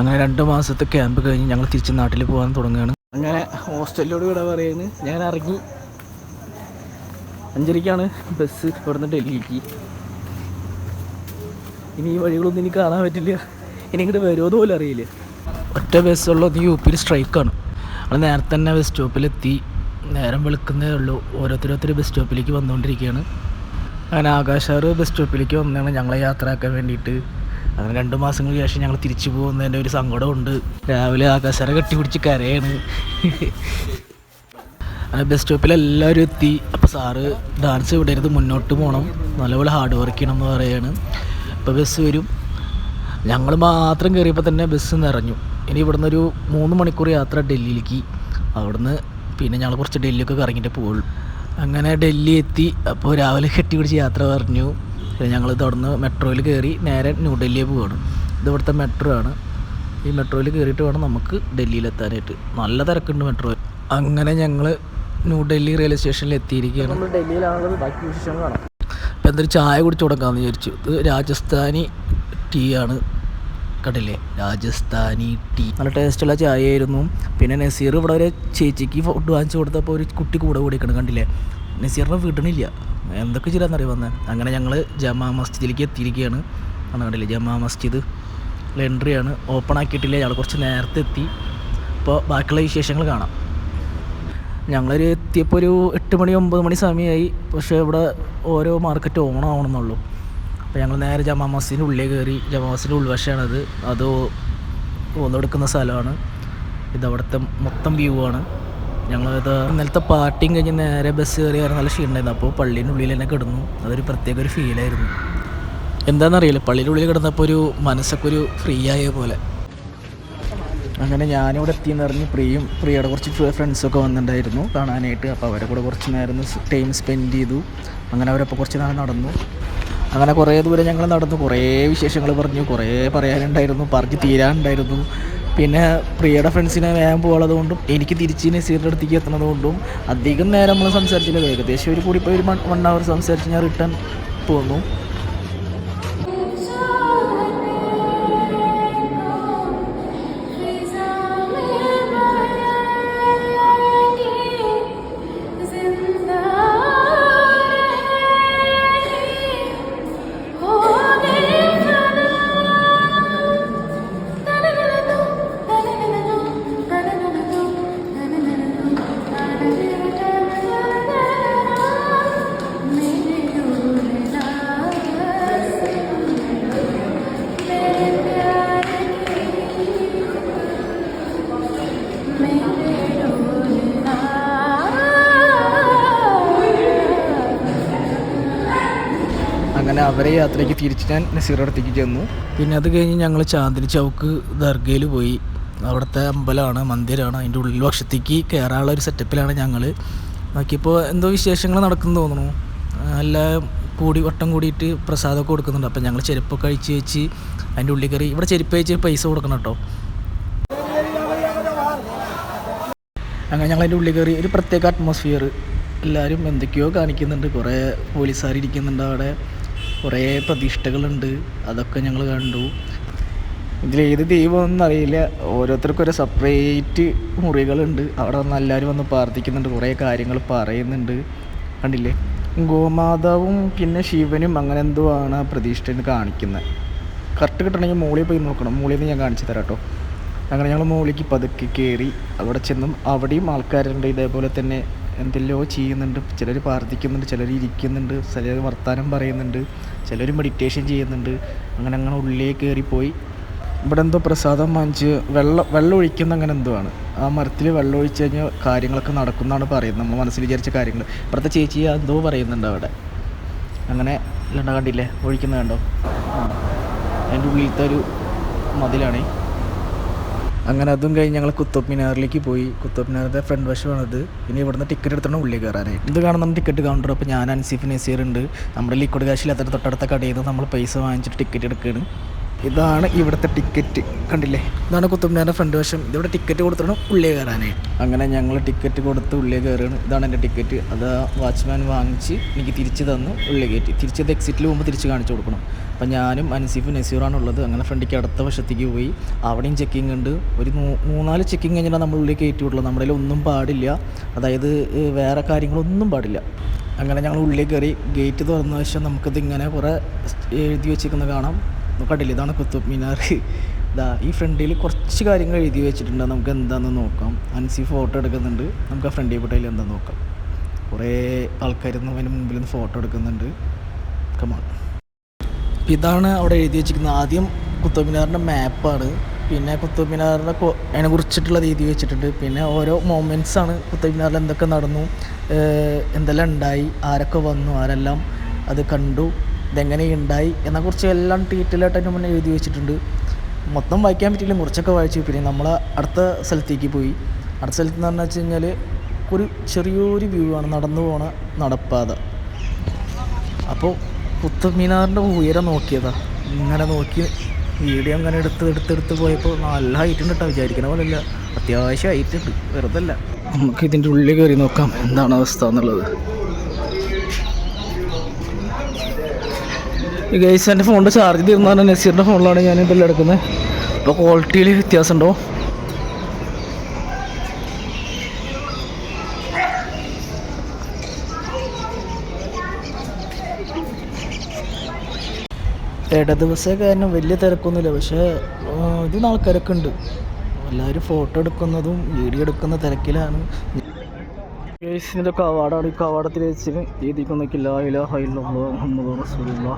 അങ്ങനെ രണ്ട് മാസത്തെ ക്യാമ്പ് കഴിഞ്ഞ് ഞങ്ങൾ തിരിച്ച് നാട്ടിൽ പോകാൻ തുടങ്ങുകയാണ്. അങ്ങനെ ഹോസ്റ്റലിലോട് ഇവിടെ പറയുന്നത് ഞാൻ ഇറങ്ങി. അഞ്ചരയ്ക്കാണ് ബസ് ഇവിടുന്ന് ഡൽഹിക്ക്. ഇനി ഈ വഴികളൊന്നും ഇനി കാണാൻ പറ്റില്ല. ഇനി ഇങ്ങോട്ട് വരുമോ പോലും അറിയില്ല. ഒറ്റ ബസ്സുള്ളത് യു പിയിൽ സ്ട്രൈക്കാണ് നമ്മൾ നേരത്തെ തന്നെ ബസ് സ്റ്റോപ്പിലെത്തി നേരം വെളുക്കുന്നേ ഉള്ളൂ. ഓരോരുത്തരോരുത്തർ ബസ് സ്റ്റോപ്പിലേക്ക് വന്നുകൊണ്ടിരിക്കുകയാണ്. അങ്ങനെ ആകാശാറ് ബസ് സ്റ്റോപ്പിലേക്ക് വന്നതാണ് ഞങ്ങളെ യാത്രയാക്കാൻ വേണ്ടിയിട്ട്. അങ്ങനെ രണ്ട് മാസങ്ങൾക്ക് ശേഷം ഞങ്ങൾ തിരിച്ചു പോകുന്നതിന്റെ ഒരു സങ്കടമുണ്ട്. രാവിലെ ആകാശാരെ കെട്ടിപ്പിടിച്ച് കരയാണ്. അങ്ങനെ ബസ് സ്റ്റോപ്പിൽ എല്ലാവരും എത്തി. അപ്പോൾ സാറ് ഡാൻസ് വിടരുത് മുന്നോട്ട് പോകണം നല്ലപോലെ ഹാർഡ് വർക്ക് ചെയ്യണം എന്ന് പറയുകയാണ് ഇപ്പോൾ ബസ് വരും. ഞങ്ങൾ മാത്രം കയറിയപ്പോൾ തന്നെ ബസ് നിറഞ്ഞു. ഇനി ഇവിടുന്ന് ഒരു മൂന്ന് മണിക്കൂർ യാത്ര ഡൽഹിയിലേക്ക്. അവിടുന്ന് പിന്നെ ഞങ്ങൾ കുറച്ച് ഡൽഹിയൊക്കെ കറങ്ങിയിട്ട് പോകുള്ളൂ അങ്ങനെ ഡൽഹി എത്തി. അപ്പോൾ രാവിലെ കെട്ടിപ്പിടിച്ച് യാത്ര പറഞ്ഞു. ഞങ്ങൾ തുടർന്ന് മെട്രോയിൽ കയറി നേരെ ന്യൂഡൽഹിയെ പോവാണ്. ഇത് ഇവിടുത്തെ മെട്രോ ആണ്. ഈ മെട്രോയിൽ കയറിയിട്ട് വേണം നമുക്ക് ഡൽഹിയിലെത്താനായിട്ട്. നല്ല തിരക്കുണ്ട് മെട്രോ. അങ്ങനെ ഞങ്ങൾ ന്യൂഡൽഹി റെയിൽവേ സ്റ്റേഷനിൽ എത്തിയിരിക്കുകയാണ് നമ്മൾ ഡൽഹിയിലാണുള്ളത്. ബാക്കി വിശേഷങ്ങൾ കാണാം. ഇപ്പം എന്തൊരു ചായ കുടിച്ചു കൊടുക്കാമെന്ന് വിചാരിച്ചു. ഇത് രാജസ്ഥാനി ടീ ആണ്. കണ്ടില്ലേ? രാജസ്ഥാനി ടീ നല്ല ടേസ്റ്റുള്ള ചായ ആയിരുന്നു പിന്നെ നസീർ ഇവിടെ ഒരു ചേച്ചിക്ക് ഫുഡ് വാങ്ങിച്ചു കൊടുത്തപ്പോൾ ഒരു കുട്ടി കൂടെ കൂടിക്കണം കണ്ടില്ലേ? നസീറിനെ വിടണില്ല. എന്തൊക്കെ ചെയ്യാന്നറിയാം വന്നത് അങ്ങനെ ഞങ്ങൾ ജമാ മസ്ജിദിലേക്ക് എത്തിയിരിക്കുകയാണ്. അന്ന് കണ്ടില്ലേ? ജമാ മസ്ജിദ് എൻട്രിയാണ്. ഓപ്പൺ ആക്കിയിട്ടില്ല. ഞങ്ങൾ കുറച്ച് നേരത്തെ എത്തി. അപ്പോൾ ബാക്കിയുള്ള വിശേഷങ്ങൾ കാണാം. ഞങ്ങളൊരു എത്തിയപ്പോൾ ഒരു എട്ട് മണി ഒമ്പത് മണി സമയമായി പക്ഷേ ഇവിടെ ഓരോ മാർക്കറ്റ് ഓൺ ആവണമെന്നുള്ളൂ. അപ്പോൾ ഞങ്ങൾ നേരെ ജമാ മസ്ജിദിന്റെ ഉള്ളിൽ കയറി. ജമാ മസ്ജിദിന്റെ ഉൾവശമാണത്. അത് ഓന്നെടുക്കുന്ന സ്ഥലമാണ്. ഇത് അവിടുത്തെ മൊത്തം വ്യൂ ആണ്. ഞങ്ങളിത് ഇന്നലത്തെ പാർട്ടിയും കഴിഞ്ഞ് നേരെ ബസ് കയറി വരാൻ നല്ല ക്ഷീണമായിരുന്നു അപ്പോൾ പള്ളീന്റെ ഉള്ളിൽ തന്നെ കിടന്നു. അതൊരു പ്രത്യേക ഒരു ഫീലായിരുന്നു എന്താണെന്നറിയില്ല. പള്ളിയുടെ ഉള്ളിൽ കിടന്നപ്പോൾ ഒരു മനസ്സൊക്കെ ഒരു ഫ്രീ ആയ പോലെ. അങ്ങനെ ഞാനിവിടെ എത്തിയെന്ന് പറഞ്ഞ് പ്രിയും പ്രിയയുടെ കുറച്ച് ഫ്രണ്ട്സൊക്കെ വന്നിട്ടുണ്ടായിരുന്നു കാണാനായിട്ട്. അപ്പോൾ അവരെ കൂടെ കുറച്ച് നേരം ടൈം സ്പെൻഡ് ചെയ്തു. അങ്ങനെ അവരപ്പോൾ കുറച്ച് നേരം നടന്നു. അങ്ങനെ കുറേ ദൂരം ഞങ്ങൾ നടന്നു. കുറേ വിശേഷങ്ങൾ പറഞ്ഞു. കുറേ പറയാനുണ്ടായിരുന്നു. പറഞ്ഞ് തീരാനുണ്ടായിരുന്നു. പിന്നെ പ്രിയയുടെ ഫ്രണ്ട്സിനെ വേഗം പോകുന്നത് കൊണ്ടും എനിക്ക് തിരിച്ച് നസീറിന്റെ അടുത്തേക്ക് എത്തുന്നത് കൊണ്ടും അധികം നേരം നമ്മൾ സംസാരിച്ചില്ല. ഏകദേശം ഒരു കൂടി പോയി ഒരു വൺ അവർ സംസാരിച്ച് ഞാൻ റിട്ടേൺ പോന്നു അങ്ങനെ അവരെ യാത്രയ്ക്ക് തിരിച്ച് ഞാൻ നസീറുടെ അടുത്തേക്ക് ചെന്നു. പിന്നെ അത് കഴിഞ്ഞ് ഞങ്ങൾ ചാന്ദിനി ചൗക്ക് ദർഗയിൽ പോയി. അവിടുത്തെ അമ്പലമാണ് മന്ദിരമാണ് അതിന്റെ ഉള്ളിൽ വർഷത്തേക്ക് കയറാനുള്ള ഒരു സെറ്റപ്പിലാണ് ഞങ്ങൾ നോക്കിയപ്പോൾ എന്തോ വിശേഷങ്ങൾ നടക്കുന്നു തോന്നുന്നു. എല്ലാം കൂടി വട്ടം കൂടിയിട്ട് പ്രസാദമൊക്കെ കൊടുക്കുന്നുണ്ട്. അപ്പം ഞങ്ങൾ ചെരുപ്പൊക്കെ അഴിച്ച് വെച്ച് അതിന്റെ ഉള്ളിൽ കയറി ഇവിടെ ചെരുപ്പ് അഴിച്ച് പൈസ കൊടുക്കണം കേട്ടോ. അങ്ങനെ ഞങ്ങൾ അതിന്റെ ഉള്ളിൽ കയറി ഒരു പ്രത്യേക അറ്റ്മോസ്ഫിയർ എല്ലാവരും എന്തൊക്കെയോ കാണിക്കുന്നുണ്ട്. കുറേ പോലീസുകാർ ഇരിക്കുന്നുണ്ട് അവിടെ. കുറേ പ്രതിഷ്ഠകളുണ്ട് അതൊക്കെ ഞങ്ങൾ കണ്ടു. ഇതിലേത് ദൈവമൊന്നും അറിയില്ല. ഓരോരുത്തർക്കും ഓരോ സെപ്പറേറ്റ് മുറികളുണ്ട്. അവിടെ വന്ന് എല്ലാവരും വന്ന് പ്രാർത്ഥിക്കുന്നുണ്ട്. കുറേ കാര്യങ്ങൾ പറയുന്നുണ്ട്. കണ്ടില്ലേ? ഗോമാതാവും പിന്നെ ശിവനും അങ്ങനെ എന്തോ ആണ് ആ കാണിക്കുന്നത്? കറക്റ്റ് കിട്ടണമെങ്കിൽ മുകളിൽ പോയി നോക്കണം. മുകളിൽ നിന്ന് ഞാൻ കാണിച്ചു തരാം കേട്ടോ. അങ്ങനെ ഞങ്ങൾ മുകളിലേക്ക് പതുക്കെ കയറി. അവിടെ ചെന്നും അവിടെയും ആൾക്കാരുണ്ട്. ഇതേപോലെ തന്നെ എന്തെല്ലോ ചെയ്യുന്നുണ്ട്. ചിലർ പ്രാർത്ഥിക്കുന്നുണ്ട് ചിലർ ഇരിക്കുന്നുണ്ട് ചിലർ വർത്തമാനം പറയുന്നുണ്ട് ചിലർ മെഡിറ്റേഷൻ ചെയ്യുന്നുണ്ട്. അങ്ങനെ അങ്ങനെ ഉള്ളിലേക്ക് കയറിപ്പോയി. ഇവിടെ എന്തോ പ്രസാദം വാങ്ങിച്ച് വെള്ളം വെള്ളം ഒഴിക്കുന്ന അങ്ങനെ എന്തോ ആണ്. ആ മരത്തിൽ വെള്ളം ഒഴിച്ച് കഴിഞ്ഞാൽ കാര്യങ്ങളൊക്കെ നടക്കുന്നതാണ് പറയുന്നത്. നമ്മൾ മനസ്സിൽ വിചാരിച്ച കാര്യങ്ങൾ. ഇവിടുത്തെ ചേച്ചി എന്തോ പറയുന്നുണ്ട് അവിടെ. അങ്ങനെ ഇല്ലണ്ട കണ്ടില്ലേ? ഒഴിക്കുന്നത് കണ്ടോ? അതിന്റെ ഉള്ളിലത്തെ ഒരു മതിലാണേ. അങ്ങനെ അതും കഴിഞ്ഞ് ഞങ്ങൾ കുത്തബ് മിനാറിലേക്ക് പോയി. കുത്തബ് മിനാറിന്റെ ഫ്രണ്ട് വശമാണത്. ഇനി ഇവിടുന്ന് ടിക്കറ്റ് എടുത്തോണ്ട് ഉള്ളിൽ കയറാനായിട്ട് ഇത് കാണുന്ന ടിക്കറ്റ് കൗണ്ടർ അപ്പോൾ ഞാൻ അൻസിഫ് നസീർ ഉണ്ട് നമ്മുടെ ലിക്വിഡ് കാശിൽ അത്ര തൊട്ടടുത്ത കടയിൽ നിന്ന് നമ്മൾ പൈസ വാങ്ങിച്ചിട്ട് ടിക്കറ്റ് എടുക്കുകയാണ് ഇതാണ് ഇവിടുത്തെ ടിക്കറ്റ് കണ്ടില്ലേ? ഇതാണ് കുത്തുബ്മിനാറിന്റെ ഫ്രണ്ട് വശം. ഇതിവിടെ ടിക്കറ്റ് കൊടുത്തിടണം ഉള്ളിൽ കയറാനേ. അങ്ങനെ ഞങ്ങൾ ടിക്കറ്റ് കൊടുത്ത് ഉള്ളിൽ കയറുകയാണ്. ഇതാണ് എന്റെ ടിക്കറ്റ് അത് വാച്ച്മാൻ വാങ്ങിച്ച് എനിക്ക് തിരിച്ച് തന്നു ഉള്ളിൽ കയറ്റി. തിരിച്ചത് എക്സിറ്റിൽ പോകുമ്പോൾ തിരിച്ച് കാണിച്ചു കൊടുക്കണം. അപ്പം ഞാനും അൻസീഫും നസീറാണ് ഉള്ളത് അങ്ങനെ ഫ്രണ്ടിക്ക് അടുത്ത വശത്തേക്ക് പോയി. അവിടെയും ചെക്കിംഗ് ഉണ്ട്. ഒരു മൂന്നാൽ ചെക്കിംഗ് കഴിഞ്ഞാൽ നമ്മൾ ഉള്ളിൽ കയറ്റി വിട്ടുള്ളൂ നമ്മുടെ ഒന്നും പാടില്ല. അതായത് വേറെ കാര്യങ്ങളൊന്നും പാടില്ല. അങ്ങനെ ഞങ്ങൾ ഉള്ളിൽ കയറി. ഗേറ്റ് തുറന്ന ശേഷം നമുക്കിത് ഇങ്ങനെ കുറേ എഴുതി വെച്ചിരിക്കുന്നത് കാണാം. കണ്ടില്ല? ഇതാണ് കുത്തുബ് മിനാർ. ഇതാ ഈ ഫ്രണ്ടിൽ കുറച്ച് കാര്യങ്ങൾ എഴുതി വെച്ചിട്ടുണ്ട്. നമുക്ക് എന്താണെന്ന് നോക്കാം. അൻസി ഫോട്ടോ എടുക്കുന്നുണ്ട്. നമുക്ക് ആ ഫ്രണ്ടിൽ പെട്ടതിൽ എന്താണെന്ന് നോക്കാം. കുറേ ആൾക്കാരൊന്നും അതിന് മുമ്പിൽ നിന്ന് ഫോട്ടോ എടുക്കുന്നുണ്ട്. കമാൺ ഇതാണ് അവിടെ എഴുതി വെച്ചിരിക്കുന്നത്. ആദ്യം കുത്തുബ് മിനാറിന്റെ മാപ്പാണ്. പിന്നെ കുത്തുബ് മിനാറിനെ അതിനെ കുറിച്ചിട്ടുള്ളത് എഴുതി വെച്ചിട്ടുണ്ട്. പിന്നെ ഓരോ മൊമെന്റ്സാണ് കുത്തബ് മിനാറിൽ എന്തൊക്കെ നടന്നു എന്തെല്ലാം ഉണ്ടായി ആരൊക്കെ വന്നു ആരെല്ലാം അത് കണ്ടു. ഇതെങ്ങനെ ഉണ്ടായി എന്നെക്കുറിച്ച് എല്ലാം ഡീറ്റെയിലായിട്ട് അതിന് മുന്നേ എഴുതി വെച്ചിട്ടുണ്ട്. മൊത്തം വായിക്കാൻ പറ്റില്ല കുറച്ചൊക്കെ വായിച്ചു. പിന്നെ നമ്മൾ അടുത്ത സ്ഥലത്തേക്ക് പോയി. അടുത്ത സ്ഥലത്ത് എന്ന് പറഞ്ഞു വെച്ച് കഴിഞ്ഞാൽ ഒരു ചെറിയൊരു വ്യൂ ആണ് നടന്നു പോണ നടപ്പാത. അപ്പോൾ കുത്തബ് മീനാറിന്റെ ഉയരം നോക്കിയതാ. ഇങ്ങനെ നോക്കി വീഡിയോ അങ്ങനെ എടുത്ത് എടുത്തെടുത്ത് പോയപ്പോൾ നല്ല ഹൈറ്റ് ഉണ്ട് കേട്ടോ വിചാരിക്കണ പോലെയല്ല അത്യാവശ്യം ഹൈറ്റ് ഉണ്ട്. വെറുതല്ല. നമുക്ക് ഇതിന്റെ ഉള്ളിൽ കയറി നോക്കാം. എന്താണ് അവസ്ഥ എന്നുള്ളത്. ഗൈസ് എന്റെ ഫോണിന്റെ ചാർജ് തീർന്നാണ് നസീറിന്റെ ഫോണിലാണ് ഞാൻ ഇതെല്ലാം എടുക്കുന്നത്. അപ്പോൾ ക്വാളിറ്റിയിൽ വ്യത്യാസമുണ്ടോ? ഇടദിവസം കാരണം വലിയ തിരക്കൊന്നുമില്ല. പക്ഷേ ഇതിന് ആൾക്കാരൊക്കെ ഉണ്ട്. എല്ലാവരും ഫോട്ടോ എടുക്കുന്നതും വീഡിയോ എടുക്കുന്ന തിരക്കിലാണ്. കേസിന്റെ കവാടാണ് ഈ കവാടത്തിൽ വെച്ച് എഴുതിക്കുന്നില്ല റസൂലുള്ള.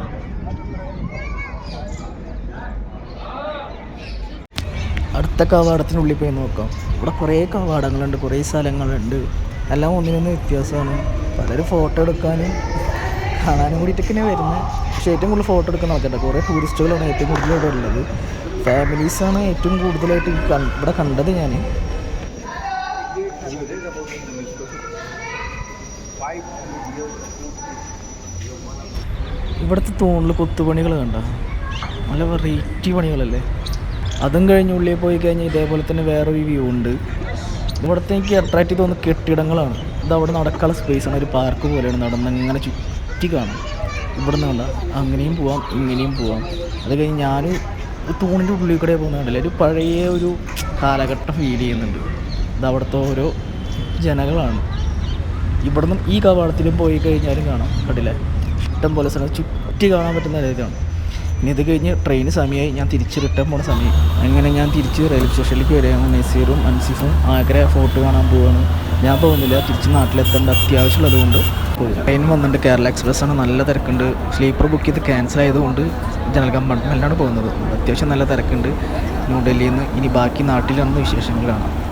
അടുത്ത കവാടത്തിനുള്ളിൽ പോയി നോക്കാം. ഇവിടെ കുറേ കവാടങ്ങളുണ്ട് കുറേ സ്ഥലങ്ങളുണ്ട്. എല്ലാം ഒന്നിനൊന്ന് വ്യത്യാസമാണ്. പലരും ഫോട്ടോ എടുക്കാനും കാണാനും കൂടിയിട്ടൊക്കെയാണ് വരുന്നത് പക്ഷേ ഏറ്റവും കൂടുതൽ ഫോട്ടോ എടുക്കാൻ നോക്കട്ടെ കുറേ ടൂറിസ്റ്റുകളാണ് ഏറ്റവും കൂടുതൽ ഇവിടെ ഉള്ളത്. ഫാമിലീസാണ് ഏറ്റവും കൂടുതലായിട്ട് ഇവിടെ കണ്ടത് ഞാൻ ഇവിടുത്തെ തൂണിൽ കൊത്തുപണികൾ കണ്ട? നല്ല വെറൈറ്റി പണികളല്ലേ? അതും കഴിഞ്ഞ് ഉള്ളിൽ പോയി കഴിഞ്ഞാൽ ഇതേപോലെ തന്നെ വേറൊരു വ്യൂ ഉണ്ട്. ഇവിടുത്തെ എനിക്ക് അട്രാക്റ്റ് തോന്നുന്ന കെട്ടിടങ്ങളാണ്. ഇത് അവിടെ നടക്കാനുള്ള സ്പേസ് ആണ്. ഒരു പാർക്ക് പോലെയാണ് നടന്നങ്ങനെ ചുറ്റി കാണാം ഇവിടെ നിന്നല്ല അങ്ങനെയും പോവാം ഇങ്ങനെയും പോവാം. അത് കഴിഞ്ഞ് ഞാൻ തൂണിന്റെ ഉള്ളിൽ കൂടെ പോകുന്നുണ്ടല്ലേ ഒരു പഴയ ഒരു കാലഘട്ടം ഫീൽ ചെയ്യുന്നുണ്ട്. ഇത് അവിടുത്തെ ഓരോ ജനങ്ങളാണ്. ഇവിടുന്ന് ഈ കവാടത്തിലും പോയി കഴിഞ്ഞാലും കാണാം. കണ്ടില്ലേ? ഇഷ്ടം പോലെ സ്ഥലം ചുറ്റി കാണാൻ പറ്റുന്ന രീതിയാണ് ഇനി ഇത് കഴിഞ്ഞ് ട്രെയിൻ സമയമായി ഞാൻ തിരിച്ച് റിട്ടേൺ പോണ സമയം. അങ്ങനെ ഞാൻ തിരിച്ച് റെയിൽവേ സ്റ്റേഷനിലേക്ക് വരികയാണ്. നസീറും അൻസിഫും ആഗ്ര ഫോർട്ട് കാണാൻ പോവുകയാണ് ഞാൻ പോകുന്നില്ല തിരിച്ച് നാട്ടിലെത്തേണ്ട അത്യാവശ്യമുള്ളതുകൊണ്ട് പോയി. ട്രെയിൻ വന്നിട്ടുണ്ട്. കേരള എക്സ്പ്രസ് ആണ്. നല്ല തിരക്കുണ്ട്. സ്ലീപ്പർ ബുക്ക് ചെയ്ത് ക്യാൻസൽ ആയതുകൊണ്ട് ജനറൽ കമ്പാർട്ട്മെന്റിലാണ് പോകുന്നത്. അത്യാവശ്യം നല്ല തിരക്കുണ്ട്. ന്യൂഡൽഹിയിൽ നിന്ന് ഇനി ബാക്കി നാട്ടിൽ കാണാം.